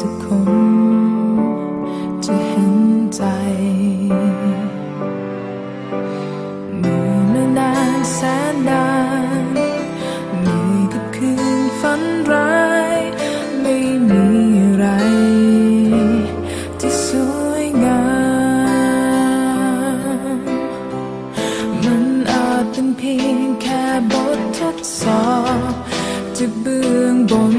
สักคน จะเห็นใจ อยู่มานานแสนนานมีกับคืนฝันร้าย ไม่มีอะไร ที่สวยงาม มันอาจเป็นเพียงแค่บททดสอบจะเบื้องบน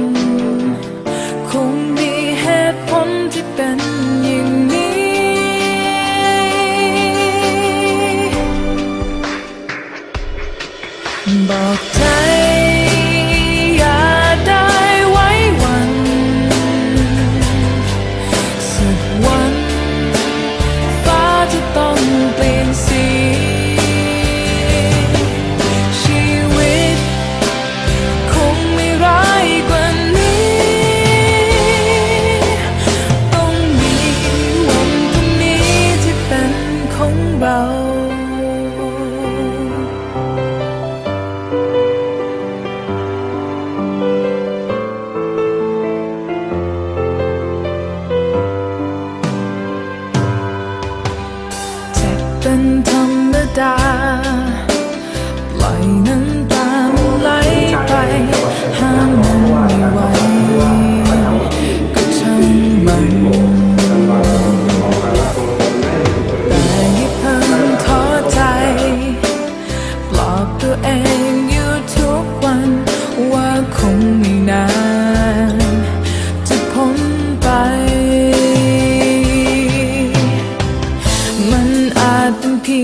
ดเป็นเพี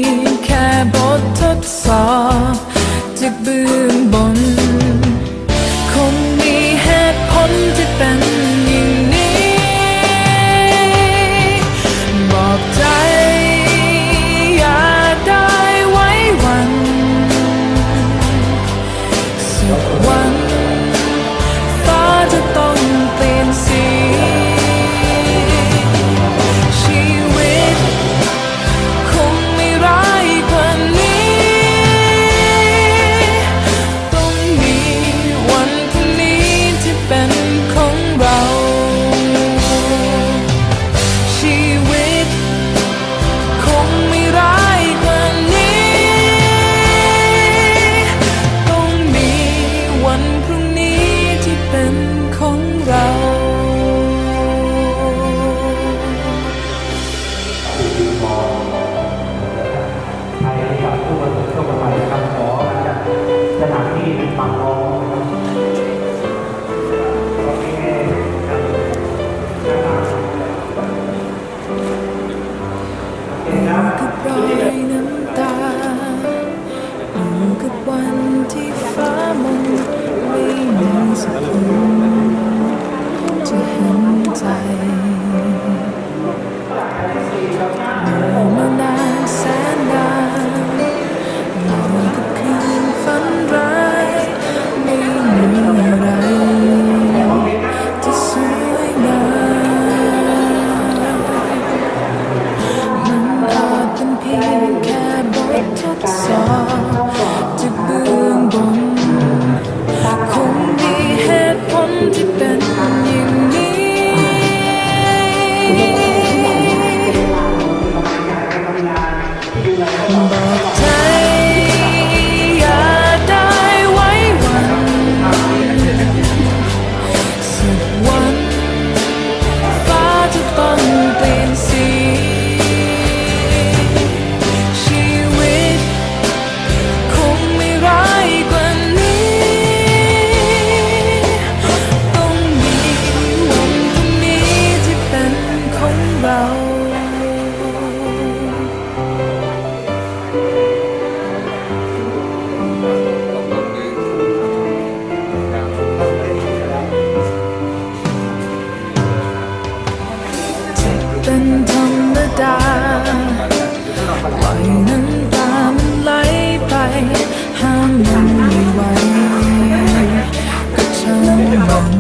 แค่บททดสอบจากเบื้องบน อยน้ำตามันไหลไป ห้ามมันไม่ไหวก็ช่างมัน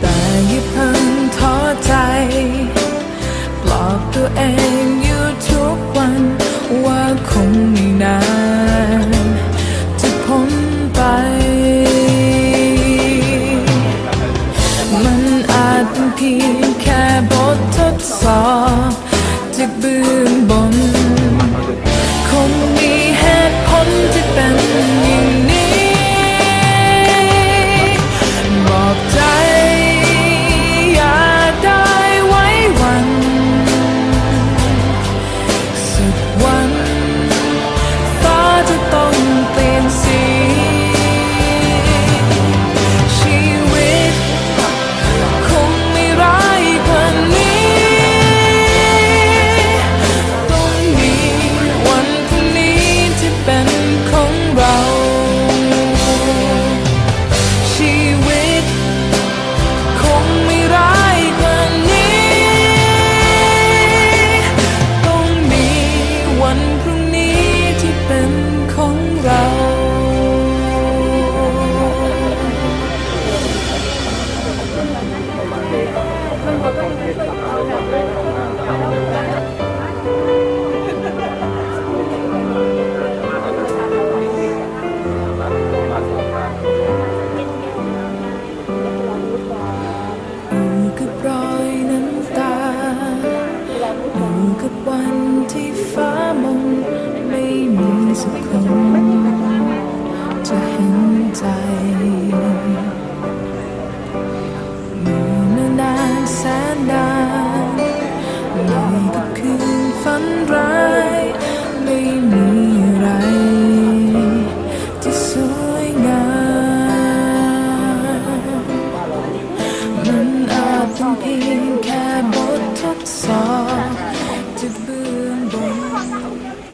แต่อย่าเพิ่งท้อใจ ปลอบตัวเองอยู่ทุกวัน ว่าคงไม่นานจะพ้นไป มันอาจเป็นเพียงแค่บททดสอบ boomed